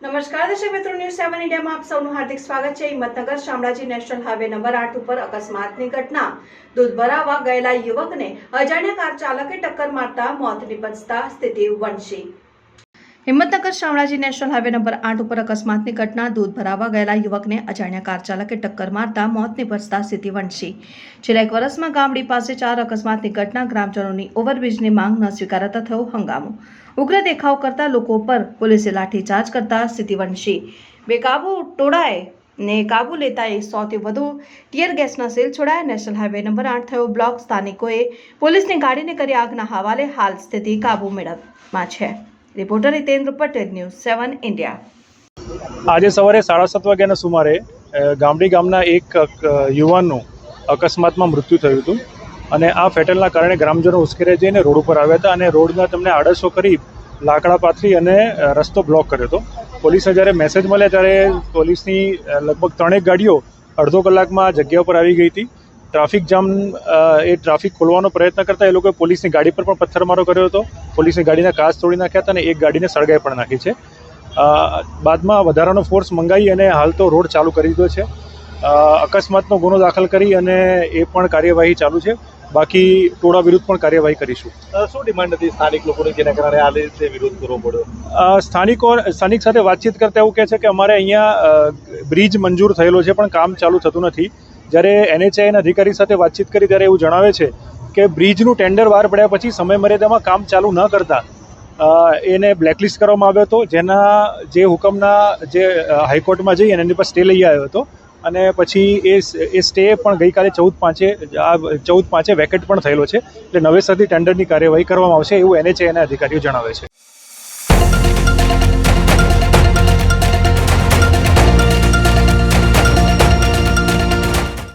નમસ્કાર, દર્શક મિત્રો ન્યૂઝ સેવન ઇન્ડિયામાં આપ સૌનું હાર્દિક સ્વાગત છે. Himmatnagar Shamlaji national highway number આઠ ઉપર અકસ્માતની ઘટના. દૂધ ભરાવા ગયેલા યુવકને અજાણ્યા કાર ચાલકે ટક્કર મારતા મોત નિપજતા સ્થિતિ વનશી Himmatnagar Shamlaji national highway number આઠ ઉપર અકસ્માતની ઘટના, દૂધ ભરાવવા ગયેલા યુવકને અજાણ્યા કાર ચાલકે ટક્કર મારતા મોત નિપજતા સ્થિતિ વણસી. છેલ્લા એક વર્ષમાં ગામડી પાસે ચાર અકસ્માતની ઘટના, ગ્રામજનોની ઓવરબ્રિજની માંગ ન સ્વીકારાતા થયો હંગામો. ઉગ્ર દેખાવ કરતા લોકો પર પોલીસે લાઠીચાર્જ કરતા સ્થિતિ વણસી. બેકાબુ ટોળાએ ને કાબુ લેતા એ સૌથી વધુ ટીયર ગેસના સેલ છોડાયા. નેશનલ હાઈવે નંબર આઠ થયો બ્લોક. સ્થાનિકોએ પોલીસની ગાડીને કરી આગના હવાલે હાલ સ્થિતિ કાબુ મેળવમાં છે. Reporter Hitendra Patel, news seven India. આજે સવારે સાડા સાત વાગ્યાના સુમારે ગામડી ગામના એક યુવાનનું અકસ્માતમાં મૃત્યુ થયું હતું અને આ ફેટલના કારણે ગ્રામજનો ઉશ્કેરાઈ જઈને રોડ ઉપર આવ્યા હતા અને રોડના તેમને આડસો કરી લાકડા પાથરી અને રસ્તો બ્લોક કર્યો હતો. પોલીસે જ્યારે મેસેજ મળ્યા ત્યારે પોલીસની લગભગ ત્રણેક ગાડીઓ અડધો કલાકમાં જગ્યા ઉપર આવી ગઈ હતી. ટ્રાફિક જામ એ ટ્રાફિક ખોલવાનો પ્રયત્ન કરતા એ લોકોએ પોલીસની ગાડી પર પણ પથ્થરમારો કર્યો હતો. પોલીસની ગાડીના કાચ તોડી નાખ્યા હતા અને એક ગાડીને સળગાઈ પણ નાખી છે. બાદમાં વધારાનો ફોર્સ મંગાવી અને હાલ તો રોડ ચાલુ કરી દીધો છે. અકસ્માતનો ગુનો દાખલ કરી અને એ પણ કાર્યવાહી ચાલુ છે. બાકી ટોળા વિરુદ્ધ પણ કાર્યવાહી કરીશું. શું ડિમાન્ડ હતી સ્થાનિક લોકોની જેના કારણે આ રીતે વિરોધ કરવો પડ્યો? સ્થાનિકો સ્થાનિક સાથે વાતચીત કરતા એવું કહે છે કે અમારે અહીંયા બ્રિજ મંજૂર થયેલો છે પણ કામ ચાલુ થતું નથી. જ્યારે એનએચઆઈના અધિકારી સાથે વાતચીત કરી ત્યારે એવું જણાવે છે કે બ્રિજનું ટેન્ડર બહાર પડ્યા પછી સમય મર્યાદામાં કામ ચાલુ ન કરતા એને બ્લેકલિસ્ટ કરવામાં આવ્યો હતો. જેના જે હુકમના જે હાઈકોર્ટમાં જઈ અને એની પર સ્ટે લઈ આવ્યો હતો. અને પછી એ એ સ્ટે પણ ગઈકાલે ચૌદ પાંચે, આ ચૌદ પાંચે વેકેટ પણ થયેલો છે. એટલે નવેસરથી ટેન્ડરની કાર્યવાહી કરવામાં આવશે એવું એનએચઆઈના અધિકારીઓ જણાવે છે.